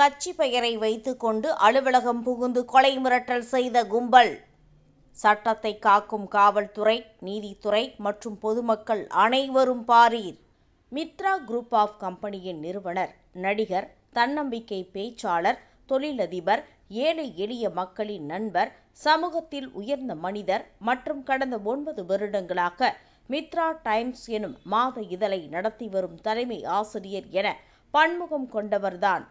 கட்சி பெயரை வைத்துக்கொண்டு அலுவலகம் புகுந்து கொலை மிரட்டல் செய்த கும்பல். சட்டத்தை காக்கும் காவல்துறை நீதித்துறை மற்றும் பொதுமக்கள் அனைவரும் பாரீர். மித்ரா குரூப் ஆஃப் கம்பெனியின் நிறுவனர் நடிகர் தன்னம்பிக்கை பேச்சாளர் தொழிலதிபர் ஏழை எளிய மக்களின் நண்பர் சமூகத்தில் உயர்ந்த மனிதர் மற்றும் கடந்த ஒன்பது வருடங்களாக மித்ரா டைம்ஸ் எனும் மாத இதழை நடத்தி வரும் தலைமை ஆசிரியர் என பன்முகம் கொண்டவர்தான்.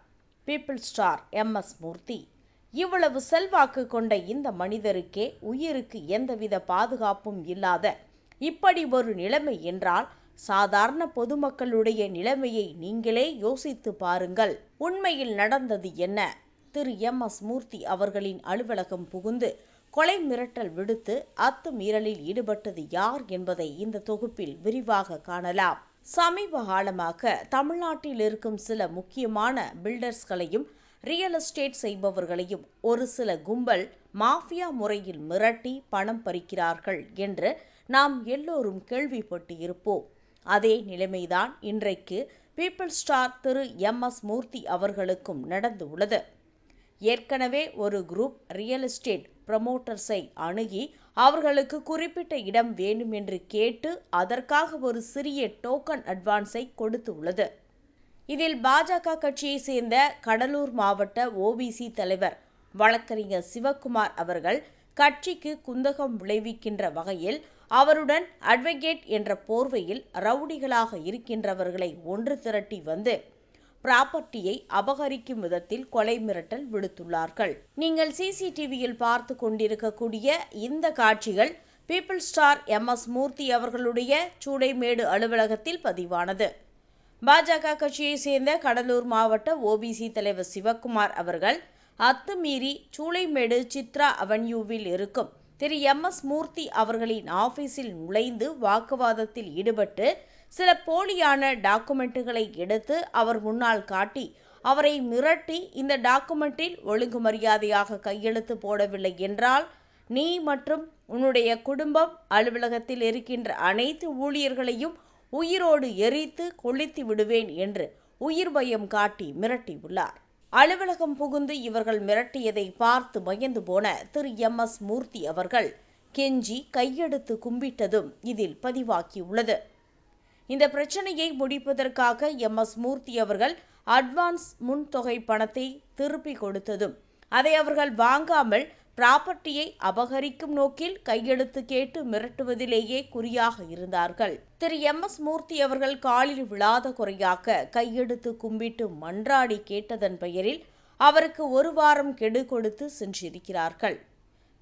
People star M S Murthy. இவ்வளவு செல்வாக்கு கொண்ட இந்த மனிதருக்கே உயிருக்கு எந்தவித பாதுகாப்பும் இல்லாத இப்படி ஒரு நிலைமை என்றால் சாதாரண பொதுமக்களுடைய நிலைமையை நீங்களே யோசித்து பாருங்கள். உண்மையில் நடந்தது என்ன? திரு எம் எஸ் மூர்த்தி அவர்களின் அலுவலகம் புகுந்து கொலை மிரட்டல் விடுத்து அத்துமீறலில் ஈடுபட்டது யார் என்பதை இந்த தொகுப்பில் விரிவாக காணலாம். சமீப காலமாக தமிழ்நாட்டில் இருக்கும் சில முக்கியமான பில்டர்ஸ்களையும் ரியல் எஸ்டேட் செய்பவர்களையும் ஒரு சில கும்பல் மாஃபியா முறையில் மிரட்டி பணம் பறிக்கிறார்கள் என்று நாம் எல்லோரும் கேள்விப்பட்டு இருப்போம் அதே நிலைமைதான் இன்றைக்கு people star Thiru M S Murthy அவர்களுக்கும் நடந்து உள்ளது ஏற்கனவே ஒரு குரூப் ரியல் எஸ்டேட் ப்ரமோட்டர்ஸை அணுகி அவர்களுக்கு குறிப்பிட்ட இடம் வேண்டும் என்று கேட்டு அதற்காக ஒரு சிறிய டோக்கன் அட்வான்ஸை கொடுத்து உள்ளது. இதில் பாஜக கட்சியை சேர்ந்த கடலூர் மாவட்ட ஓபிசி தலைவர் வழக்கறிஞர் சிவக்குமார் அவர்கள் கட்சிக்கு குந்தகம் விளைவிக்கின்ற வகையில் அவருடன் அட்வொகேட் என்ற போர்வையில் ரவுடிகளாக இருக்கின்றவர்களை ஒன்று திரட்டி வந்து ப்ராப்பர்ட்டியை அபகரிக்கும் விதத்தில் கொலை மிரட்டல் விடுத்துள்ளார்கள். நீங்கள் சிசிடிவியில் பார்த்து கொண்டிருக்கக்கூடிய இந்த காட்சிகள் people star M. S. Murthy அவர்களுடைய சூடைமேடு அலுவலகத்தில் பதிவானது. பாஜக கட்சியை சேர்ந்த கடலூர் மாவட்ட ஓபிசி தலைவர் சிவக்குமார் அவர்கள் அத்துமீறி சூளைமேடு சித்ரா அவென்யூவில் இருக்கும் திரு எம். எஸ். மூர்த்தி அவர்களின் ஆபீஸில் நுழைந்து வாக்குவாதத்தில் ஈடுபட்டு சில போலியான டாக்குமெண்ட்டுகளை எடுத்து அவர் முன்னால் காட்டி அவரை மிரட்டி இந்த டாக்குமெண்ட்டில் ஒழுங்கு மரியாதையாக கையெழுத்து போடவில்லை என்றால் நீ மற்றும் உன்னுடைய குடும்பம் அலுவலகத்தில் இருக்கின்ற அனைத்து ஊழியர்களையும் உயிரோடு எரித்து கொளுத்தி விடுவேன் என்று உயிர் பயம் காட்டி மிரட்டியுள்ளார் அலுவலகம் புகுந்து இவர்கள் மிரட்டியதை பார்த்து பயந்து போன திரு. எம். எஸ். மூர்த்தி அவர்கள் கெஞ்சி கையெடுத்து கும்பிட்டதும் இதில் பதிவாக்கியுள்ளது இந்த பிரச்சனையை முடிப்பதற்காக எம். எஸ். மூர்த்தி அவர்கள் அட்வான்ஸ் முன்தொகை பணத்தை திருப்பி கொடுத்ததும் அதை அவர்கள் வாங்காமல் ப்ராப்பர்ட்டியை அபகரிக்கும் நோக்கில் கையெழுத்து கேட்டு மிரட்டுவதிலேயே குறியாக இருந்தார்கள். திரு. எம். எஸ். மூர்த்தி அவர்கள் காலில் விழாத குறையாக்க கையெடுத்து கும்பிட்டு மன்றாடி கேட்டதன் பெயரில் அவருக்கு ஒரு வாரம் கெடு கொடுத்து சென்றிருக்கிறார்கள்.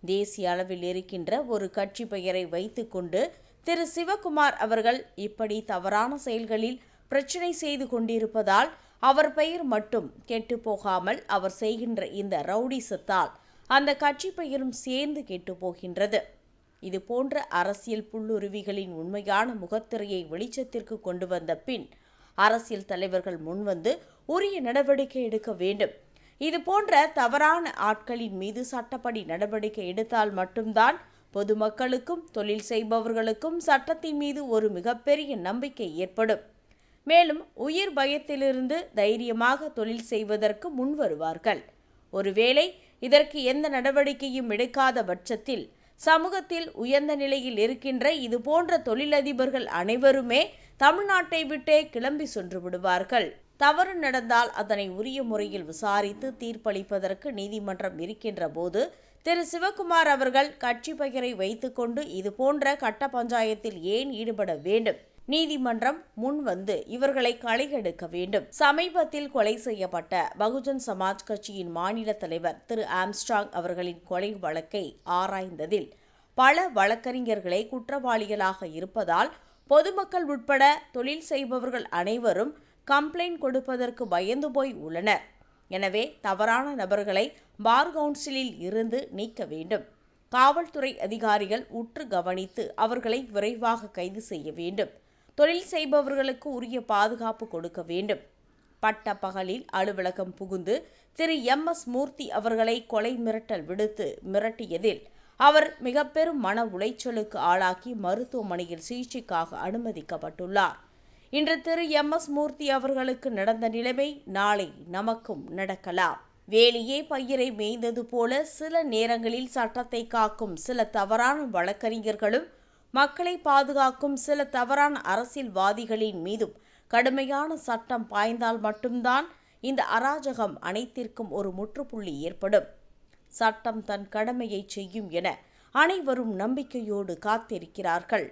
தேசிய அளவில் இருக்கின்ற ஒரு கட்சி பெயரை வைத்துக்கொண்டு திரு சிவகுமார் அவர்கள் இப்படி தவறான செயல்களில் பிரச்சனை செய்து கொண்டிருப்பதால் அவர் பெயர் மட்டும் கெட்டுப்போகாமல் அவர் செய்கின்ற இந்த ரவுடிசத்தால் அந்த கட்சி பெயரும் சேர்ந்து கெட்டு போகின்றது. இது போன்ற அரசியல் புல்லுருவிகளின் உண்மையான முகத்திரையை வெளிச்சத்திற்கு கொண்டு வந்த பின் அரசியல் தலைவர்கள் முன்வந்து உரிய நடவடிக்கை எடுக்க வேண்டும். இது போன்ற தவறான ஆட்களின் மீது சட்டப்படி நடவடிக்கை எடுத்தால் மட்டும்தான் பொதுமக்களுக்கும் தொழில் செய்பவர்களுக்கும் சட்டத்தின் மீது ஒரு மிகப்பெரிய நம்பிக்கை ஏற்படும். மேலும் உயிர் பயத்திலிருந்து தைரியமாக தொழில் செய்வதற்கு முன்வருவார்கள். ஒருவேளை இதற்கு எந்த நடவடிக்கையும் எடுக்காத பட்சத்தில் சமூகத்தில் உயர்ந்த நிலையில் இருக்கின்ற இது போன்ற தொழிலதிபர்கள் அனைவருமே தமிழ்நாட்டை விட்டே கிளம்பி சென்று விடுவார்கள். தவறு நடந்தால் அதனை உரிய முறையில் விசாரித்து தீர்ப்பளிப்பதற்கு நீதிமன்றம் இருக்கின்ற போது திரு. சிவகுமார் அவர்கள் கட்சி பெயரை வைத்துக்கொண்டு இது போன்ற கட்ட பஞ்சாயத்தில் ஏன் ஈடுபட வேண்டும்? நீதிமன்றம் முன் வந்து இவர்களை களையெடுக்க வேண்டும். சமீபத்தில் கொலை செய்யப்பட்ட பகுஜன் சமாஜ் கட்சியின் மாநில தலைவர் திரு. ஆம்ஸ்ட்ராங் அவர்களின் கொலை வழக்கை ஆராய்ந்ததில் பல வழக்கறிஞர்களே குற்றவாளிகளாக இருப்பதால் பொதுமக்கள் உட்பட தொழில் செய்பவர்கள் அனைவரும் கம்ப்ளைண்ட் கொடுப்பதற்கு பயந்து போய் உள்ளனர். எனவே தவறான நபர்களை பார் கவுன்சிலில் இருந்து நீக்க வேண்டும். காவல்துறை அதிகாரிகள் உற்று கவனித்து அவர்களை விரைவாக கைது செய்ய வேண்டும். தொழில் செய்பவர்களுக்கு உரிய பாதுகாப்பு கொடுக்க வேண்டும். பட்ட பகலில் அலுவலகம் புகுந்து திரு. எம். எஸ். மூர்த்தி அவர்களை கொலை மிரட்டல் விடுத்து மிரட்டியதில் அவர் மிக பெரும் மன உளைச்சலுக்கு ஆளாக்கி மருத்துவமனையில் சிகிச்சைக்காக அனுமதிக்கப்பட்டுள்ளார். இன்று திரு எம் எஸ் மூர்த்தி அவர்களுக்கு நடந்த நிலைமை நாளை நமக்கும் நடக்கலாம். வேலியே பயிரை மேய்ந்தது போல சில நேரங்களில் சட்டத்தை காக்கும் சில தவறான வழக்கறிஞர்களும் மக்களை பாதுகாக்கும் சில தவறான அரசியல்வாதிகளின் மீதும் கடுமையான சட்டம் பாய்ந்தால் மட்டும்தான் இந்த அராஜகம் அனைத்திற்கும் ஒரு முற்றுப்புள்ளி ஏற்படும். சட்டம் தன் கடமையை செய்யும் என அனைவரும் நம்பிக்கையோடு காத்திருக்கிறார்கள்.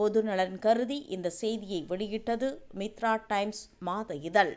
பொதுநலன் கருதி இந்த செய்தியை வெளியிட்டது மித்ரா டைம்ஸ் மாத இதழ்.